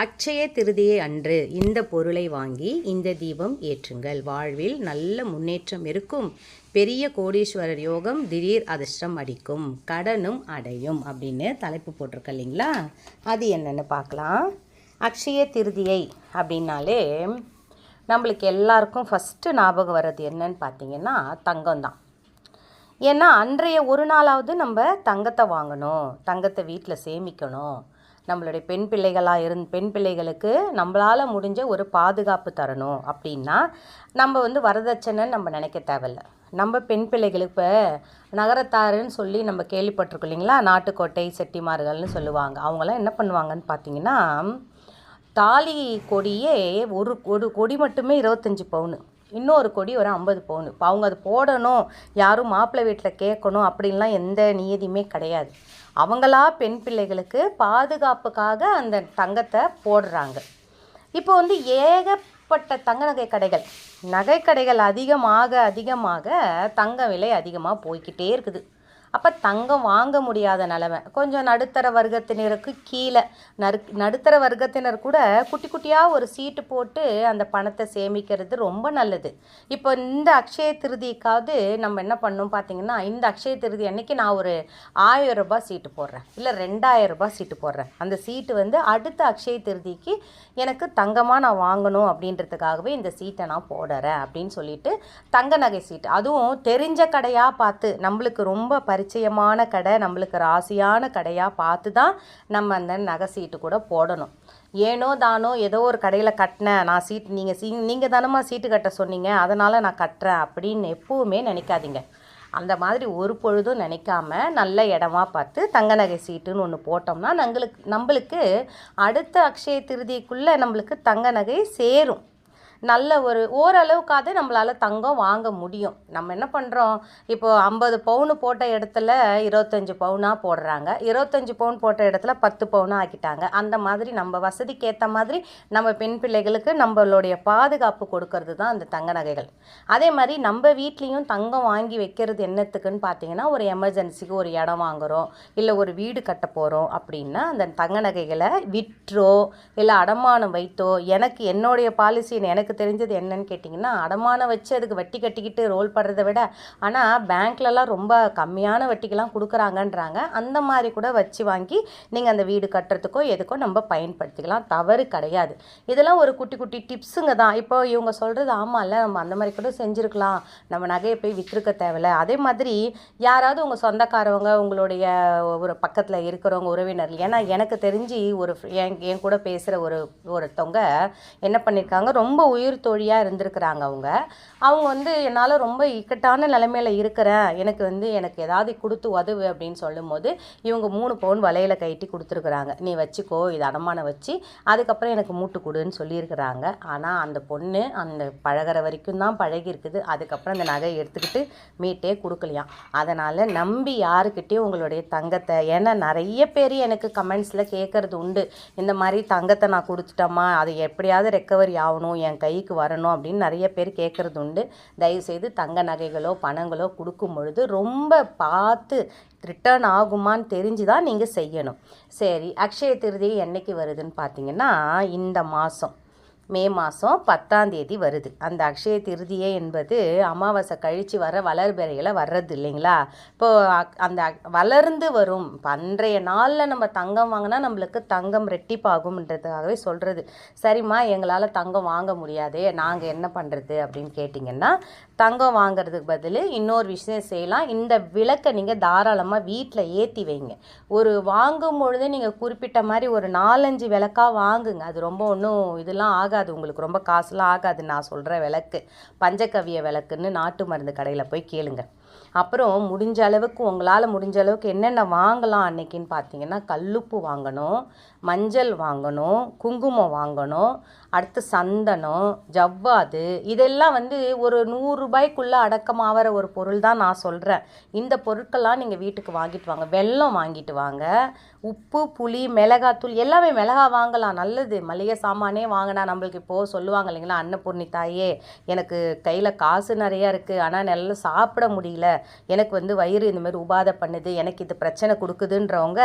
அக்ஷய திருதியை அன்று இந்த பொருளை வாங்கி இந்த தீபம் ஏற்றுங்கள். வாழ்வில் நல்ல முன்னேற்றம் இருக்கும். பெரிய கோடீஸ்வரர் யோகம் திடீர் அதிர்ஷ்டம் அடிக்கும். கடனும் அடையும் அப்படின்னு தலைப்பு போட்டிருக்க இல்லைங்களா? அது என்னென்னு பார்க்கலாம். அக்ஷய திருதியை அப்படின்னாலே நம்மளுக்கு எல்லாருக்கும் ஃபஸ்ட்டு ஞாபகம் வர்றது என்னன்னு பார்த்தீங்கன்னா தங்கம் தான் ஏன்னா அன்றைய ஒரு நாளாவது நம்ம தங்கத்தை வாங்கணும். தங்கத்தை வீட்டில் சேமிக்கணும். நம்மளுடைய பெண் பிள்ளைகளாக இருந் பெண் பிள்ளைகளுக்கு நம்மளால் முடிஞ்ச ஒரு பாதுகாப்பு தரணும் அப்படின்னா நம்ம வந்து வரதட்சணைன்னு நம்ம நினைக்க தேவையில்ல. நம்ம பெண் பிள்ளைகளுக்கு இப்போ நகரத்தாருன்னு சொல்லி நம்ம கேள்விப்பட்டிருக்கோம் இல்லைங்களா? நாட்டுக்கோட்டை செட்டிமார்கள்னு சொல்லுவாங்க. அவங்களாம் என்ன பண்ணுவாங்கன்னு பார்த்தீங்கன்னா தாலி கொடியே ஒரு ஒரு கொடி மட்டுமே இருபத்தஞ்சி பவுனு. இன்னொரு கொடி ஒரு ஐம்பது பவுனு. இப்போ அவங்க அது போடணும். யாரும் மாப்பிள்ளை வீட்டில் கேட்கணும் அப்படின்லாம் எந்த நியதியுமே கிடையாது. அவங்களா பெண் பிள்ளைகளுக்கு பாதுகாப்புக்காக அந்த தங்கத்தை போடுறாங்க. இப்போ வந்து ஏகப்பட்ட தங்க நகை கடைகள் நகைக்கடைகள் அதிகமாக அதிகமாக தங்க விலை அதிகமாக போய்க்கிட்டே இருக்குது. அப்போ தங்கம் வாங்க முடியாத நிலமை. கொஞ்சம் நடுத்தர வர்க்கத்தினருக்கு கீழே நறு நடுத்தர வர்க்கத்தினர் கூட குட்டி குட்டியாக ஒரு சீட்டு போட்டு அந்த பணத்தை சேமிக்கிறது ரொம்ப நல்லது. இப்போ இந்த அக்ஷய திருதிக்காவது நம்ம என்ன பண்ணோம் பார்த்தீங்கன்னா இந்த அக்ஷய திருதி அன்னைக்கு நான் ஒரு ஆயிரம் ரூபாய் சீட்டு போடுறேன். இல்லை ரெண்டாயிரம் ரூபாய் சீட்டு போடுறேன். அந்த சீட்டு வந்து அடுத்த அக்ஷய திருதிக்கு எனக்கு தங்கமாக நான் வாங்கணும் அப்படின்றதுக்காகவே இந்த சீட்டை நான் போடுறேன் அப்படின்னு சொல்லிட்டு தங்க நகை சீட்டு. அதுவும் தெரிஞ்ச கடையாக பார்த்து நம்மளுக்கு ரொம்ப பரிச்சயமான கடை நம்மளுக்கு ராசியான கடையாக பார்த்து தான் நம்ம அந்த நகை சீட்டு கூட போடணும். ஏனோ தானோ ஏதோ ஒரு கடையில் கட்டினேன். நான் சீட் நீங்கள் சீ நீங்கள் தானம்மா சீட்டு கட்ட சொன்னீங்க. அதனால் நான் கட்டுறேன் அப்படின்னு எப்பவுமே நினைக்காதீங்க. அந்த மாதிரி ஒரு பொழுதும் நினைக்காம நல்ல இடமா பார்த்து தங்க நகை சீட்டுன்னு ஒன்று போட்டோம்னா நம்மளுக்கு நம்மளுக்கு அடுத்த அக்ஷய திருதிக்குள்ளே நம்மளுக்கு தங்க நகை சேரும். நல்ல ஒரு ஓரளவுக்காவது நம்மளால் தங்கம் வாங்க முடியும். நம்ம என்ன பண்ணுறோம் இப்போது ஐம்பது பவுனு போட்ட இடத்துல இருபத்தஞ்சி பவுனாக போடுறாங்க. இருபத்தஞ்சி பவுன் போட்ட இடத்துல பத்து பவுனாக ஆக்கிட்டாங்க. அந்த மாதிரி நம்ம வசதிக்கு ஏற்ற மாதிரி நம்ம பெண் பிள்ளைகளுக்கு நம்மளுடைய பாதுகாப்பு கொடுக்கறது தான் அந்த தங்க நகைகள். அதே மாதிரி நம்ம வீட்லேயும் தங்கம் வாங்கி வைக்கிறது என்னத்துக்குன்னு பார்த்தீங்கன்னா ஒரு எமர்ஜென்சிக்கு ஒரு இடம் வாங்குகிறோம் இல்லை ஒரு வீடு கட்ட போகிறோம் அப்படின்னா அந்த தங்க நகைகளை விற்றோ இல்லை அடமானம் வைத்தோ எனக்கு என்னுடைய பாலிசின்னு எனக்கு எனக்கு தெரிஞ்சது என்னன்னு கேட்டிங்கன்னா அடமானம் வச்சு அதுக்கு வட்டி கட்டிக்கிட்டு ரோல் படுறதை விட ஆனால் பேங்க்லலாம் ரொம்ப கம்மியான வட்டிக்கெல்லாம் கொடுக்குறாங்கன்றாங்க. அந்த மாதிரி கூட வச்சு வாங்கி நீங்கள் அந்த வீடு கட்டுறதுக்கோ எதுக்கோ நம்ம பயன்படுத்திக்கலாம். தவறு கிடையாது. இதெல்லாம் ஒரு குட்டி குட்டி டிப்ஸுங்க தான். இப்போ இவங்க சொல்கிறது ஆமாம்ல நம்ம அந்த மாதிரி கூட செஞ்சுருக்கலாம். நம்ம நகையை போய் விற்றுருக்க தேவையில்ல. அதே மாதிரி யாராவது உங்கள் சொந்தக்காரவங்க உங்களுடைய ஒரு பக்கத்தில் இருக்கிறவங்க உறவினர்கள் ஏன்னா எனக்கு தெரிஞ்சு ஒரு என் கூட பேசுகிற ஒரு ஒருத்தவங்க என்ன பண்ணியிருக்காங்க ரொம்ப உயிர் உயிர் தோழியாக இருந்திருக்கிறாங்க அவங்க. அவங்க வந்து என்னால் ரொம்ப இக்கட்டான நிலைமையில் இருக்கிறேன். எனக்கு வந்து எனக்கு ஏதாவது கொடுத்து உதவு அப்படின்னு சொல்லும்போது இவங்க மூணு பவுன் வலையில் கட்டி கொடுத்துருக்குறாங்க. நீ வச்சுக்கோ இது அடமானம் வச்சு அதுக்கப்புறம் எனக்கு மூட்டு கொடுன்னு சொல்லியிருக்கிறாங்க. ஆனால் அந்த பொண்ணு அந்த பழகிற வரைக்கும் தான் பழகி இருக்குது அதுக்கப்புறம் அந்த நகையை எடுத்துக்கிட்டு மீட்டே கொடுக்கலையாம். அதனால் நம்பி யாருக்கிட்டேயும் உங்களுடைய தங்கத்தை ஏன்னா நிறைய பேர் எனக்கு கமெண்ட்ஸில் கேட்குறது உண்டு. இந்த மாதிரி தங்கத்தை நான் கொடுத்துட்டோமா அது எப்படியாவது ரெக்கவரி ஆகணும். என் கை கைக்கு வரணும் அப்படின்னு நிறைய பேர் கேட்குறது உண்டு. தயவுசெய்து தங்க நகைகளோ பணங்களோ கொடுக்கும் பொழுது ரொம்ப பார்த்து ரிட்டர்ன் ஆகுமான்னு தெரிஞ்சு தான் நீங்கள் செய்யணும். சரி அக்ஷய திருதி என்னைக்கு வருதுன்னு பார்த்தீங்கன்னா இந்த மாதம் மே மாதம் பத்தாம் தேதி வருது. அந்த அக்ஷய திருதியை என்பது அமாவாசை கழித்து வர வளர்பிறையில் வர்றது இல்லைங்களா? இப்போது அந்த வளர்ந்து வரும். இப்போ அன்றைய நாளில் நம்ம தங்கம் வாங்கினா நம்மளுக்கு தங்கம் ரெட்டிப்பாகும்ன்றதுக்காகவே சொல்கிறது சரிம்மா எங்களால் தங்கம் வாங்க முடியாதே நாங்கள் என்ன பண்ணுறது அப்படின்னு கேட்டிங்கன்னா தங்கம் வாங்குறதுக்கு பதில் இன்னொரு விஷயம் செய்யலாம். இந்த விளக்கை நீங்கள் தாராளமாக வீட்டில் ஏற்றி வைங்க. ஒரு வாங்கும் பொழுது நீங்கள் குறிப்பிட்ட மாதிரி ஒரு நாலஞ்சு விளக்காக வாங்குங்க. அது ரொம்ப ஒன்றும் இதெல்லாம் ஆகாது. உங்களுக்கு ரொம்ப காசுலாம் ஆகாது. நான் சொல்கிற விளக்கு பஞ்சக்கவிய விளக்குன்னு நாட்டு மருந்து கடையில் போய் கேளுங்கள் அப்புறம் முடிஞ்ச அளவுக்கு உங்களால் முடிஞ்ச அளவுக்கு என்னென்ன வாங்கலாம் அன்னைக்குன்னு பார்த்தீங்கன்னா கல்லுப்பு வாங்கணும் மஞ்சள் வாங்கணும் குங்குமம் வாங்கணும் அடுத்து சந்தனம் ஜவ்வாது இதெல்லாம் வந்து ஒரு நூறுரூபாய்க்குள்ளே அடக்கமாகிற ஒரு பொருள் தான் நான் சொல்கிறேன் இந்த பொருட்கள்லாம் நீங்கள் வீட்டுக்கு வாங்கிட்டு வாங்க. வெல்லம் வாங்கிட்டு வாங்க. உப்பு புளி மிளகாத்தூள் எல்லாமே மிளகா வாங்கலாம். நல்லது. மளிகை சாமானே வாங்கினா நம்மளுக்கு இப்போது சொல்லுவாங்க இல்லைங்களா அன்னபூர்ணி தாயே எனக்கு கையில் காசு நிறையா இருக்குது ஆனால் நல்லா சாப்பிட முடியல. எனக்கு வந்து வயிறு இந்த மாதிரி உபாதை பண்ணுது எனக்கு இது பிரச்சனை கொடுக்குதுன்றவங்க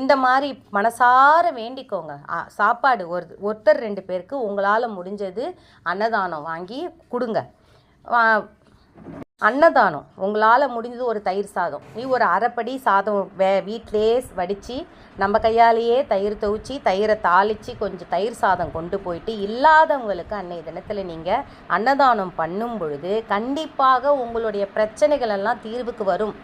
இந்த மாதிரி மனசார வேண்டிக்கோங்க. சாப்பாடு ஒரு ஒருத்தர் ரெண்டு பேருக்கு உங்களால் முடிஞ்சது அன்னதானம் வாங்கி கொடுங்க. அன்னதானம். உங்களால் முடிஞ்சது ஒரு தயிர் சாதம். நீ ஒரு அரைப்படி சாதம் வே வீட்டிலே வடித்து நம்ம கையாலேயே தயிர் துவச்சி தயிரை தாளித்து கொஞ்சம் தயிர் சாதம் கொண்டு போயிட்டு இல்லாதவங்களுக்கு அன்னைய தினத்தில் நீங்கள் அன்னதானம் பண்ணும் பொழுது கண்டிப்பாக உங்களுடைய பிரச்சனைகள் எல்லாம் தீர்வுக்கு வரும்.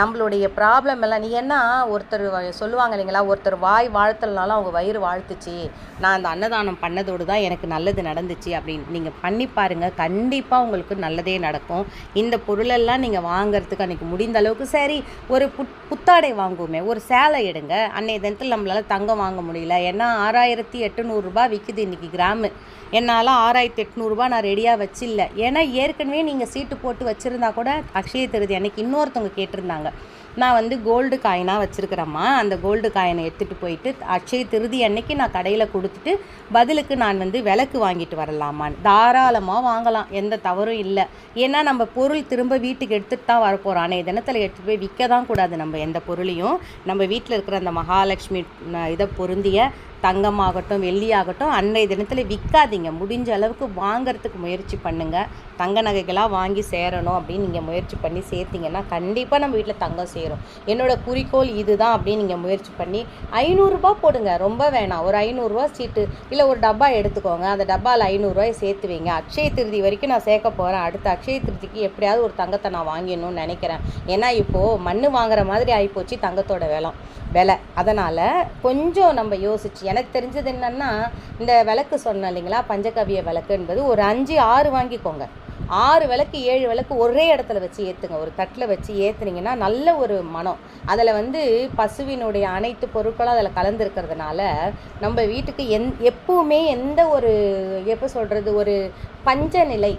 நம்மளுடைய ப்ராப்ளம் எல்லாம் நீ என்ன ஒருத்தர் சொல்லுவாங்க இல்லைங்களா? ஒருத்தர் வாய் வாழ்த்தலனாலும் அவங்க வயிறு வாழ்த்துச்சு. நான் அந்த அன்னதானம் பண்ணதோடு தான் எனக்கு நல்லது நடந்துச்சு அப்படின்னு நீங்கள் பண்ணி பாருங்கள் கண்டிப்பாக உங்களுக்கு நல்லதே நடக்கும். இந்த பொருளெல்லாம் நீங்கள் வாங்குறதுக்கு அன்றைக்கி முடிந்த அளவுக்கு சரி ஒரு புத் புத்தாடை வாங்குவோமே ஒரு சேலை எடுங்க. அன்னைய தினத்தில் நம்மளால் தங்கம் வாங்க முடியல. ஏன்னா ஆறாயிரத்தி எட்டுநூறுரூபா விற்கிது இன்றைக்கி கிராமு. என்னால் ஆறாயிரத்தி எட்நூறுபா நான் ரெடியாக வச்சில்ல. ஏன்னா ஏற்கனவே நீங்கள் சீட்டு போட்டு வச்சுருந்தா கூட அக்ஷய திருதி அன்னைக்கு இன்னொருத்தவங்க கேட்டிருந்தாங்க. நான் வந்து கோல்டு காயினாக வச்சுருக்கிறேம்மா. அந்த கோல்டு காயினை எடுத்துகிட்டு போயிட்டு அக்ஷய திருதி அன்னைக்கு நான் கடையில் கொடுத்துட்டு பதிலுக்கு நான் வந்து விளக்கு வாங்கிட்டு வரலாமான்னு தாராளமாக வாங்கலாம். எந்த தவறும் இல்லை. ஏன்னா நம்ம பொருள் திரும்ப வீட்டுக்கு எடுத்துகிட்டு தான் வரப்போகிறோம் அன்றைய தினத்தில் எடுத்துகிட்டு போய் விற்க தான் கூடாது. நம்ம எந்த பொருளையும் நம்ம வீட்டில் இருக்கிற அந்த மகாலட்சுமி இதை பொருந்திய தங்கமாகட்டும் வெள்ளியாகட்டும் அன்றைய தினத்தில் விற்காதீங்க முடிஞ்ச அளவுக்கு வாங்குறதுக்கு முயற்சி பண்ணுங்கள் தங்க நகைகளாக வாங்கி சேரணும் அப்படின்னு நீங்கள் முயற்சி பண்ணி சேர்த்தீங்கன்னா கண்டிப்பாக நம்ம வீட்டில் தங்கம் சேரும். என்னோடய குறிக்கோள் இதுதான் அப்படின்னு நீங்கள் முயற்சி பண்ணி ஐநூறுரூபா போடுங்க. ரொம்ப வேணாம். ஒரு ஐநூறுரூவா சீட்டு இல்லை ஒரு டப்பா எடுத்துக்கோங்க. அந்த டப்பாவில் ஐநூறுரூவாயை சேர்த்து வைங்க. அக்ஷய திருதி வரைக்கும் நான் சேர்க்க போகிறேன் அடுத்த அக்ஷய திருதிக்கு எப்படியாவது ஒரு தங்கத்தை நான் வாங்கிடணும்னு நினைக்கிறேன். ஏன்னா இப்போது மண் வாங்குற மாதிரி ஆகிப்போச்சு தங்கத்தோட விலை. விலை. அதனால் கொஞ்சம் நம்ம யோசிச்சு எனக்கு தெரிஞ்சது என்னன்னா இந்த விளக்கு சொன்னேன் இல்லைங்களா? பஞ்சகவிய விளக்கு என்பது ஒரு அஞ்சு ஆறு வாங்கிக்கோங்க. ஆறு விளக்கு ஏழு விளக்கு ஒரே இடத்துல வச்சு ஏற்றுங்க ஒரு தட்டில் வச்சு ஏற்றுனீங்கன்னா நல்ல ஒரு மனம். அதில் வந்து பசுவினுடைய அனைத்து பொருட்களும் அதில் கலந்துருக்கிறதுனால நம்ம வீட்டுக்கு எந் எப்பவுமே எந்த ஒரு எப்போ சொல்கிறது ஒரு பஞ்சநிலை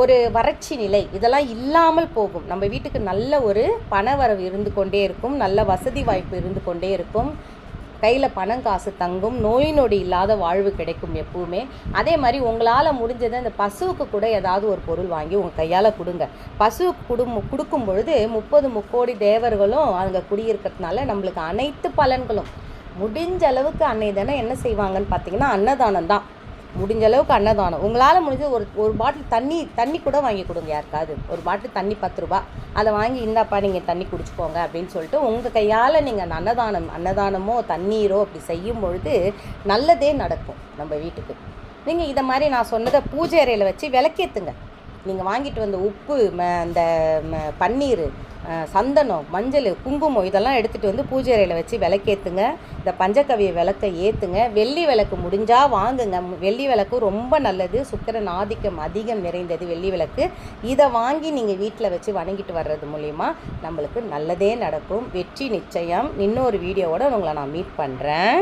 ஒரு வறட்சி நிலை இதெல்லாம் இல்லாமல் போகும். நம்ம வீட்டுக்கு நல்ல ஒரு பணவரவு இருந்து கொண்டே இருக்கும். நல்ல வசதி வாய்ப்பு இருந்து கொண்டே இருக்கும். கையில் பணம் காசு தங்கும் நோய் நொடி இல்லாத வாழ்வு கிடைக்கும் எப்பவுமே. அதே மாதிரி உங்களால் முடிஞ்சதை அந்த பசுவுக்கு கூட ஏதாவது ஒரு பொருள் வாங்கி உங்கள் கையால் கொடுங்க. பசுவுக்கு குடும் கொடுக்கும் பொழுது முப்பது முக்கோடி தேவர்களும் அங்கே குடியிருக்கிறதுனால நம்மளுக்கு அனைத்து பலன்களும். முடிஞ்ச அளவுக்கு அன்னை தினம் என்ன செய்வாங்கன்னு பார்த்தீங்கன்னா அன்னதானம் தான். முடிஞ்ச அளவுக்கு அன்னதானம். உங்களால் முடிஞ்சது ஒரு ஒரு பாட்டில் தண்ணி தண்ணி கூட வாங்கி கொடுங்க யாருக்காவது. ஒரு பாட்டில் தண்ணி பத்து ரூபா. அதை வாங்கி இந்தாப்பா நீங்கள் தண்ணி குடிச்சுக்கோங்க அப்படின்னு சொல்லிட்டு உங்கள் கையால் நீங்கள் அந்த அன்னதானம் அன்னதானமோ தண்ணீரோ அப்படி செய்யும் பொழுது நல்லதே நடக்கும் நம்ம வீட்டுக்கு. நீங்கள் இதை மாதிரி நான் சொன்னதை பூஜை அறையில் வச்சு விளக்கேற்றுங்க நீங்கள் வாங்கிட்டு வந்த உப்பு ம அந்த பன்னீர் சந்தனம் மஞ்சள் குங்குமம் இதெல்லாம் எடுத்துகிட்டு வந்து பூஜை அறையில் வச்சு விளக்கேற்றுங்க இந்த பஞ்சகவிய விளக்கை ஏற்றுங்க வெள்ளி விளக்கு முடிஞ்சால் வாங்குங்க. வெள்ளி விளக்கு ரொம்ப நல்லது. சுக்கரன் ஆதிக்கம் அதிகம் நிறைந்தது வெள்ளி விளக்கு. இதை வாங்கி நீங்கள் வீட்டில் வச்சு வணங்கிட்டு வர்றது மூலிமா நம்மளுக்கு நல்லதே நடக்கும். வெற்றி நிச்சயம். இன்னொரு வீடியோவோட உங்களை நான் மீட் பண்ணுறேன்